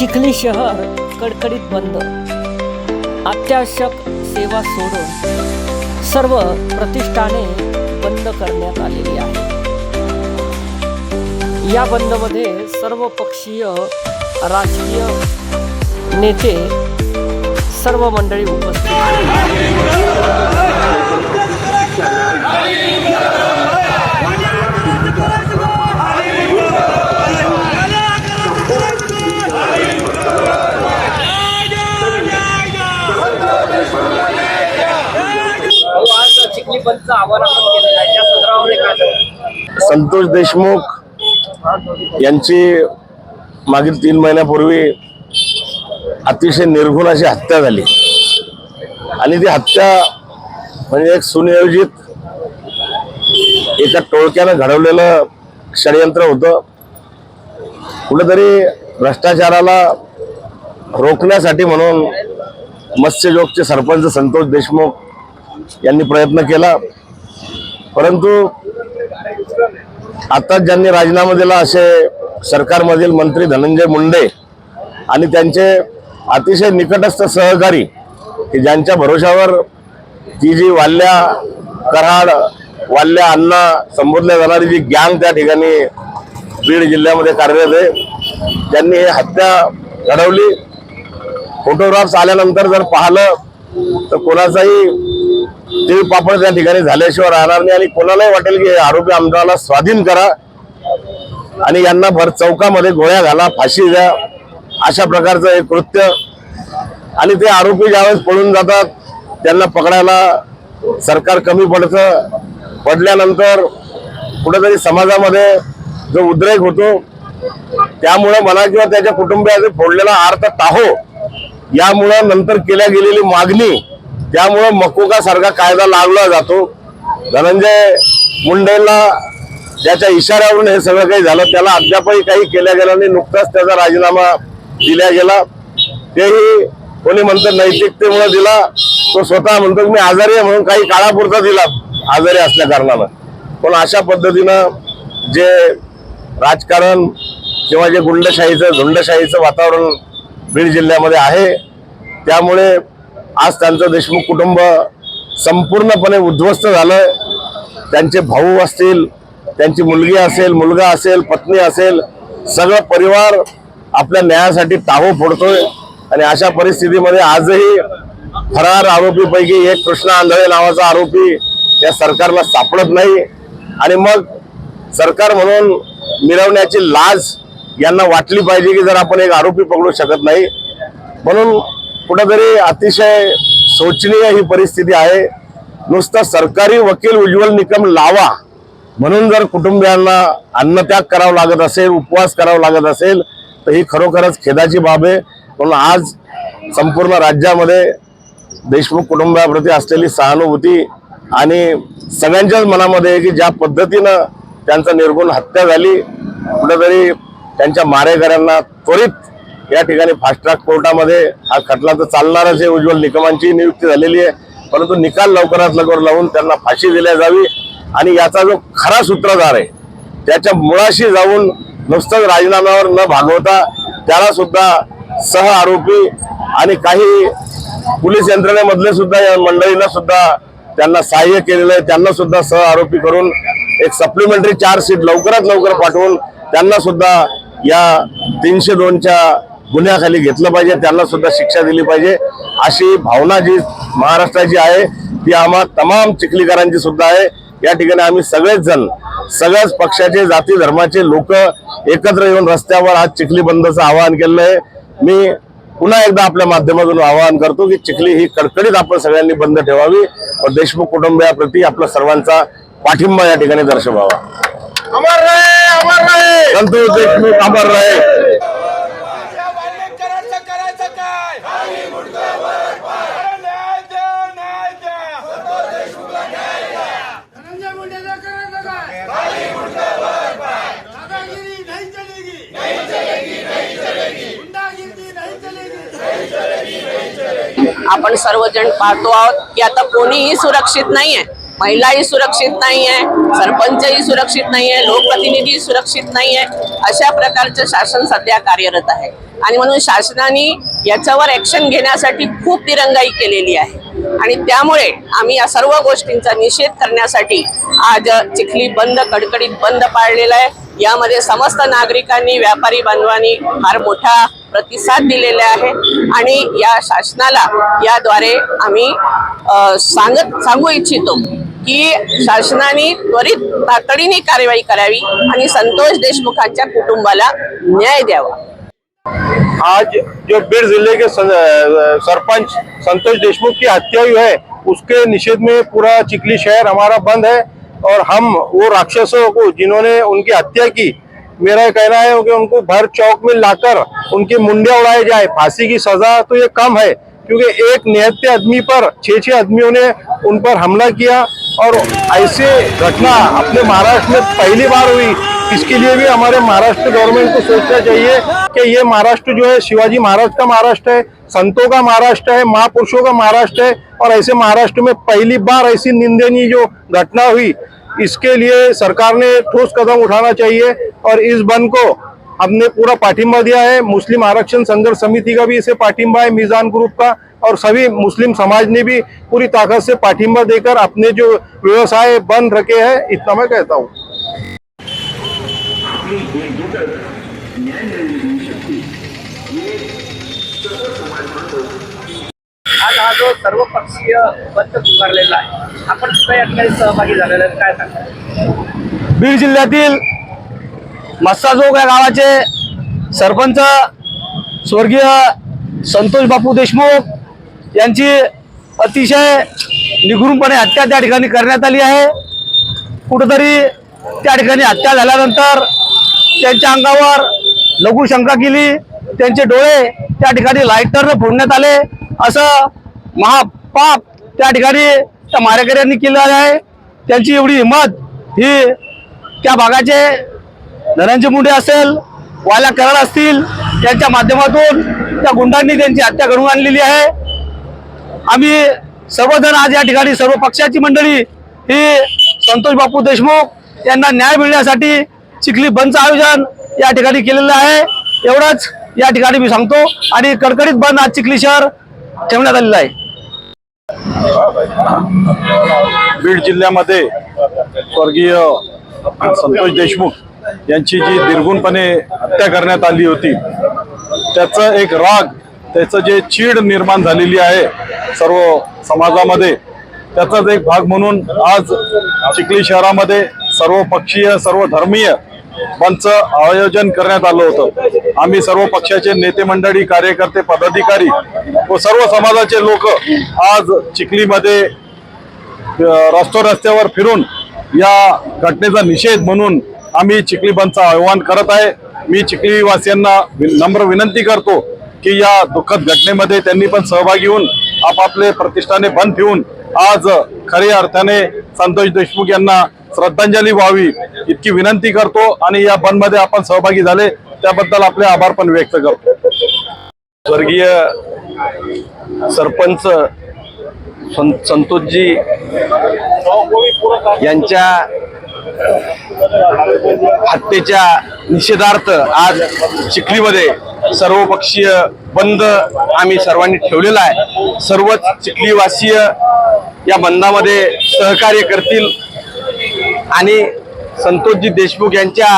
चिखली शहर कडकडीत बंद. अत्यावश्यक सेवा सोडून सर्व प्रतिष्ठाने बंद करण्यात आलेली आहे या बंदमध्ये सर्व पक्षीय राजकीय नेते सर्व मंडळी उपस्थित संतोष देशमुख यांची मागील तीन महिन्यापूर्वी अतिशय निर्घुण अशी हत्या झाली. आणि ती हत्या म्हणजे एक सुनियोजित एका टोळक्यानं घडवलेलं षडयंत्र होतं. कुठेतरी भ्रष्टाचाराला रोखण्यासाठी म्हणून मत्स्यजोगचे सरपंच संतोष देशमुख यांनी प्रयत्न केला. परंतु आता ज्यांनी राजीनामा दिला असे सरकारमधील मंत्री धनंजय मुंडे आणि त्यांचे अतिशय निकटस्थ सहकारी की ज्यांच्या भरोशावर ती जी वाल्या कराड वाल्या अण्णा संबोधल्या जाणारी जी गँग त्या ठिकाणी बीड जिल्ह्यामध्ये कार्यरत आहे त्यांनी हत्या घडवली. फोटोग्राफ्स आल्यानंतर जर पाहिलं तर कोणाचाही ते पापड त्या ठिकाणी झाल्याशिवाय राहणार नाही. आणि कोणालाही वाटेल की हे आरोपी आमदाराला स्वाधीन करा. आणि यांना भर चौकामध्ये गोळ्या घाला फाशी द्या. अशा प्रकारचं एक कृत्य. आणि ते आरोपी ज्यावेळेस पळून जातात त्यांना पकडायला सरकार कमी पडतं. पडल्यानंतर कुठेतरी समाजामध्ये जो उद्रेक होतो त्यामुळे मला किंवा त्याच्या कुटुंबियाचे फोडलेला अर्थ टाहो यामुळं नंतर केल्या गेलेली मागणी त्यामुळं मकोका सारखा कायदा लावला जातो. धनंजय मुंडेला ज्याच्या इशाऱ्यावरून हे सगळं काही झालं. त्याला अद्यापही काही केल्या गेलं नाही. नुकताच त्याचा राजीनामा दिला गेला. तेही कोणी म्हणतं नैतिकतेमुळे दिला. तो स्वतः म्हणतो मी आजारी आहे म्हणून काही काळापुरता दिला. आजारी असल्या कारणानं. पण अशा पद्धतीनं जे राजकारण किंवा जे गुंडशाहीचं झुंडशाहीचं वातावरण बीड जिल्ह्यामध्ये आहे. त्यामुळे आज त्यांचं देशमुख कुटुंब संपूर्णपणे उद्ध्वस्त झालं त्यांचे भाऊ असतील त्यांची मुलगी असेल मुलगा असेल पत्नी असेल सगळं परिवार आपल्या न्यायासाठी टाहो फोडतोय. आणि अशा परिस्थितीमध्ये आजही फरार आरोपीपैकी एक कृष्णा आंधळे नावाचा आरोपी या सरकारला सापडत नाही. आणि मग सरकार म्हणून मिरवण्याची लाज यांना वाटली पाहिजे की जर आपण एक आरोपी पकडू शकत नाही. म्हणून कुठंतरी अतिशय शोचनीय ही परिस्थिती आहे. नुसतं सरकारी वकील उज्ज्वल निकम लावा म्हणून जर कुटुंबियांना अन्नत्याग करावा लागत असेल उपवास करावा लागत असेल तर ही खरोखरच खेदाची बाब आहे. म्हणून आज संपूर्ण राज्यामध्ये देशमुख कुटुंबाप्रती असलेली सहानुभूती आणि सगळ्यांच्याच मनामध्ये की ज्या पद्धतीनं त्यांचं निर्गुण हत्या झाली कुठेतरी त्यांच्या मारेकऱ्यांना त्वरित या ठिकाणी फास्ट ट्रॅक कोर्टामध्ये हा खटला तर चालणारच आहे. उज्ज्वल निकमांची नियुक्ती झालेली आहे. परंतु निकाल लवकरात लवकर लावून त्यांना फाशी दिल्या जावी आणि याचा जो खरा सूत्रधार आहे त्याच्या मुळाशी जाऊन नुसतंच राजीनाम्यावर न भागवता त्याला सुद्धा सह आरोपी आणि काही पोलीस यंत्रणेमधले सुद्धा या मंडळींना सुद्धा त्यांना सहाय्य केलेलं आहे. त्यांना सुद्धा सह आरोपी करून एक सप्लिमेंटरी चार्जशीट लवकरात लवकर पाठवून त्यांना सुद्धा या तीनशे दोनच्या गुन्ह्याखाली घेतलं पाहिजे त्यांना सुद्धा शिक्षा दिली पाहिजे. अशी भावना जी महाराष्ट्राची आहे ती आम्हा तमाम चिखलीकरांची सुद्धा आहे. या ठिकाणी आम्ही सगळेच जण सगळ्याच पक्षाचे जाती धर्माचे लोक एकत्र येऊन रस्त्यावर आज चिखली बंदचं आवाहन केलं आहे. मी पुन्हा एकदा आपल्या माध्यमातून आवाहन करतो की चिखली ही कडकडीत आपण सगळ्यांनी बंद ठेवावी व देशमुख कुटुंबियाप्रती आपला सर्वांचा पाठिंबा या ठिकाणी दर्शवावा. संतोष देशमुख अमर रहे या वाल्मिकांचं करायचं काय अरे न्याय द्या न्याय द्या धनंजय मुंडेला करायचं काय दादागिरी नाही चलेगी गुंडागिरी नाही चलेगी आपण सर्वजण पाहतो आहोत की आता कोणीही सुरक्षित नाहीये. महिलाही सुरक्षित नाही आहे सरपंचही सुरक्षित नाही आहे लोकप्रतिनिधी सुरक्षित नाही आहे अशा प्रकारचं शासन सध्या कार्यरत आहे. आणि म्हणून शासनाने याच्यावर ॲक्शन घेण्यासाठी खूप दिरंगाई केलेली आहे. आणि त्यामुळे आम्ही या सर्व गोष्टींचा निषेध करण्यासाठी आज चिखली बंद कडकडीत बंद पाळलेला आहे. यामध्ये समस्त नागरिकांनी व्यापारी बांधवांनी फार मोठा प्रतिसाद दिलेला आहे. आणि या शासनाला याद्वारे आम्ही सांगत सांगू इच्छितो की शासनाने त्वरित तातडीने कार्यवाही करावी आणि संतोष देशमुखांच्या कुटुंबाला न्याय द्यावा. आज जो बीड़ जिले के सरपंच संतोष देशमुख की हत्या हुई है उसके निषेध में पूरा चिखली शहर हमारा बंद है और हम वो राक्षसों को जिन्होंने उनकी हत्या की मेरा कहना है कि उनको भर चौक में लाकर उनके मुंडे उड़ाए जाए फांसी की सजा तो ये कम है क्योंकि एक निहत्ते आदमी पर, छह छह आदमियों ने उन पर हमला किया और ऐसे घटना अपने महाराष्ट्र में पहली बार हुई। इसके लिए भी हमारे महाराष्ट्र गवर्नमेंट को सोचना चाहिए कि ये महाराष्ट्र जो है, शिवाजी महाराज का महाराष्ट्र है, संतों का महाराष्ट्र है, महापुरुषों का महाराष्ट्र है और ऐसे महाराष्ट्र में पहली बार ऐसी निंदनीय जो घटना हुई। इसके लिए सरकार ने ठोस कदम उठाना चाहिए और इस बंद को हमने पूरा पाठिंबा दिया है। मुस्लिम आरक्षण संघर्ष समिति का भी इसे पाठिंबा है मीजान ग्रुप का और सभी मुस्लिम समाज ने भी पूरी ताकत से पाठिंबा देकर अपने जो व्यवसाय बंद रखे हैं इतना मैं कहता हूँ। आज हा जो सर्वपक्षीय बंद पुकारलेला आहे आपण सुद्धा सहभागी झालेला काय सांगता? बीड जिल्ह्यातील मस्साजोग या गावाचे सरपंच स्वर्गीय संतोष बापू देशमुख यांची अतिशय निगूनपणे हत्या त्या ठिकाणी करण्यात आली आहे. कुठंतरी त्या ठिकाणी हत्या झाल्यानंतर त्यांच्या अंगावर लघुशंका केली. त्यांचे डोळे त्या ठिकाणी लाईटरनं फोडण्यात आले. असं महापाप त्या ठिकाणी त्या मारेकऱ्यांनी केलं आहे. त्यांची एवढी हिंमत ही त्या भागाचे धनंजय मुंडे असेल वाल्या कराड असतील यांच्या माध्यमातून त्या गुंडांनी त्यांची हत्या घडवून आणलेली आहे. आम्ही सर्वजण आज या ठिकाणी सर्व पक्षाची मंडळी ही संतोष बापू देशमुख यांना न्याय मिळण्यासाठी चिखली बंदचं आयोजन या ठिकाणी केलेलं आहे. एवढंच या ठिकाणी मी सांगतो आणि कडकडीत बंद आज चिखली शहर ठेवण्यात आलेलं आहे. बीड जिल्ह्यामध्ये स्वर्गीय संतोष देशमुख यांची जी निर्गुणपणे हत्या करण्यात आली होती त्याचं एक राग त्याचं जे चीड निर्माण झालेली आहे सर्व समाजामध्ये त्याचाच एक भाग म्हणून आज चिखली शहरामध्ये सर्व पक्षीय सर्व धर्मीय बंदचं आयोजन करण्यात आलं होतं. आम्ही सर्व पक्षाचे नेते मंडळी कार्यकर्ते पदाधिकारी व सर्व समाजाचे लोक आज चिखलीमध्ये रस्तो रस्त्यावर फिरून या घटनेचा निषेध म्हणून आम्ही चिखली बंदचं आवाहन करत आहे. मी चिखलीवासियांना वि- नम्र विनंती करतो की या दुःखद घटनेमध्ये त्यांनी पण सहभागी होऊन आपापले प्रतिष्ठाने बंद ठेवून आज खऱ्या अर्थाने संतोष देशमुख यांना श्रद्धांजली व्हावी इतकी विनंती करतो आणि या बंदमध्ये आपण सहभागी झाले. त्याबद्दल आपले आभार पण व्यक्त करतो. स्वर्गीय सरपंच सं संतोषजी यांच्या हत्येच्या निषेधार्थ आज चिखलीमध्ये सर्वपक्षीय बंद आम्ही सर्वांनी ठेवलेला आहे. सर्वच चिखलीवासीय या बंदामध्ये सहकार्य करतील. आणि संतोषजी देशमुख यांच्या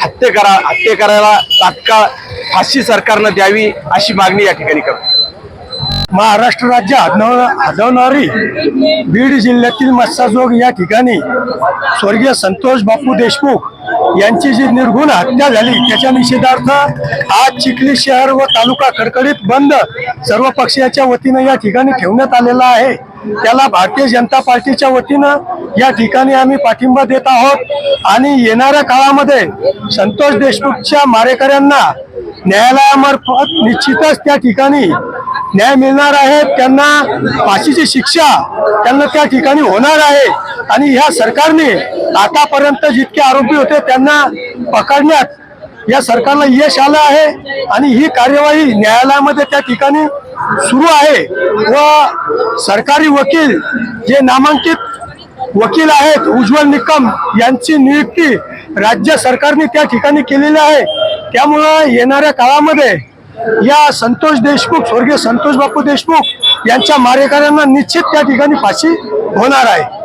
हत्येकरा हत्येकराला तात्काळ फाशी सरकारनं द्यावी अशी मागणी या ठिकाणी करतो. महाराष्ट्र राज्य हजवणारी बीड जिल्ह्यातील मत्साजोग या ठिकाणी स्वर्गीय संतोष बापू देशमुख यांची जी निर्गुण हत्या झाली त्याच्या निषेधार्थ आज चिखली शहर व तालुका कडकडीत बंद सर्व पक्षाच्या वतीनं या ठिकाणी ठेवण्यात आलेला आहे. त्याला भारतीय जनता पार्टीच्या वतीनं या ठिकाणी आम्ही पाठिंबा देत आहोत. आणि येणाऱ्या काळामध्ये संतोष देशमुखच्या मारेकऱ्यांना न्यायालयामार्फत निश्चितच त्या ठिकाणी न्याय मिळणार आहे त्यांना फाशीची शिक्षा त्यांना त्या ठिकाणी होणार आहे. आणि ह्या सरकारने आतापर्यंत जितके आरोपी होते त्यांना पकडण्यात या सरकारला यश आलं आहे. आणि ही कार्यवाही न्यायालयामध्ये त्या ठिकाणी सुरू आहे. व सरकारी वकील जे नामांकित वकील आहेत उज्ज्वल निकम यांची नियुक्ती राज्य सरकारने त्या ठिकाणी केलेली आहे. त्यामुळं येणाऱ्या काळामध्ये या संतोष देशमुख स्वर्गीय संतोष बापू देशमुख यांच्या मारेकऱ्यांना निश्चित त्या ठिकाणी फाशी होणार आहे.